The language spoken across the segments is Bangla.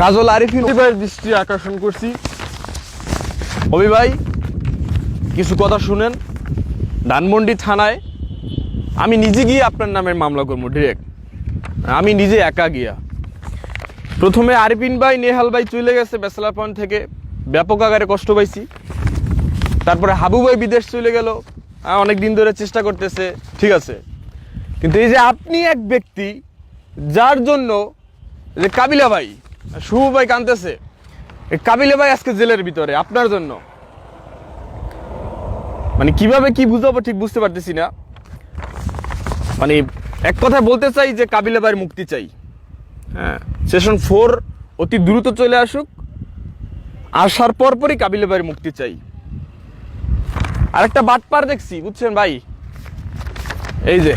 কাজল আরিফিন। ভাইয়ের দৃষ্টি আকর্ষণ করছি। অভি ভাই কিছু কথা শুনেন। ধানমন্ডি থানায় আমি নিজে গিয়ে আপনার নামের মামলা করব ডিরেক্ট আমি নিজে একা গিয়া। প্রথমে আরিফিন ভাই নেহাল ভাই চলে গেছে বেসলা পয়েন্ট থেকে। ব্যাপক আকারে কষ্ট পাইছি। তারপরে হাবু ভাই বিদেশ চলে গেল। অনেক দিন ধরে চেষ্টা করতেছে ঠিক আছে। কিন্তু এই যে আপনি এক ব্যক্তি যার জন্য যে কাবিলা ভাই শুভ ভাই কানতেছে। কাবিলা ভাই আজকে জেলের ভিতরে, আপনার জন্য। মানে কীভাবে কি বুঝাবো ঠিক বুঝতে পারতেছি না। মানে এক কথায় বলতে চাই যে কাবিলা ভাইয়ের মুক্তি চাই। হ্যাঁ সেশন ফোর অতি দ্রুত চলে আসুক। আসার পরপরই কাবিলা ভাইয়ের মুক্তি চাই। আরেকটা বাটপার দেখছি, বুঝছেন ভাই? এই যে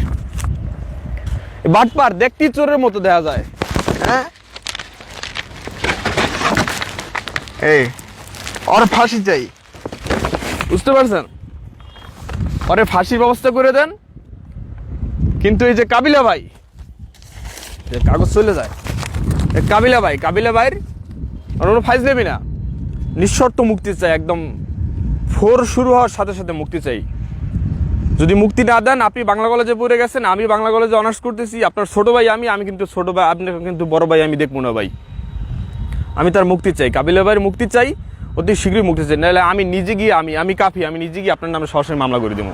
বাটপার দেখতে চোরের মতো দেখা যায়। হ্যাঁ এই, ওর ফাঁসি চাই। বুঝতে পারছেন? ওরে ফাঁসির ব্যবস্থা করে দেন। কিন্তু এই যে কাবিলা ভাই, যে কাগজ চলে যায় কাবিলা ভাই, কাবিলা ভাইয়ের আর কোনো ফাইজ নেবি না। নিঃশর্ত মুক্তি চাই, একদম ফোর শুরু হওয়ার সাথে সাথে মুক্তি চাই। যদি মুক্তি না দেন, আপনি বাংলা কলেজে পড়ে গেছেন, আমি বাংলা কলেজে অনার্স করতেছি, আপনার ছোট ভাই আমি আমি কিন্তু ছোট ভাই আপনি কিন্তু বড় ভাই আমি দেখব না ভাই। আমি তার মুক্তি চাই কাবিলা ভাইয়ের মুক্তি চাই, অতি শীঘ্রই মুক্তি চাই। নাহলে আমি নিজে গিয়ে, আমি আমি কাফি, আমি নিজে গিয়ে আপনার নামে সরাসরি মামলা করে দেবো।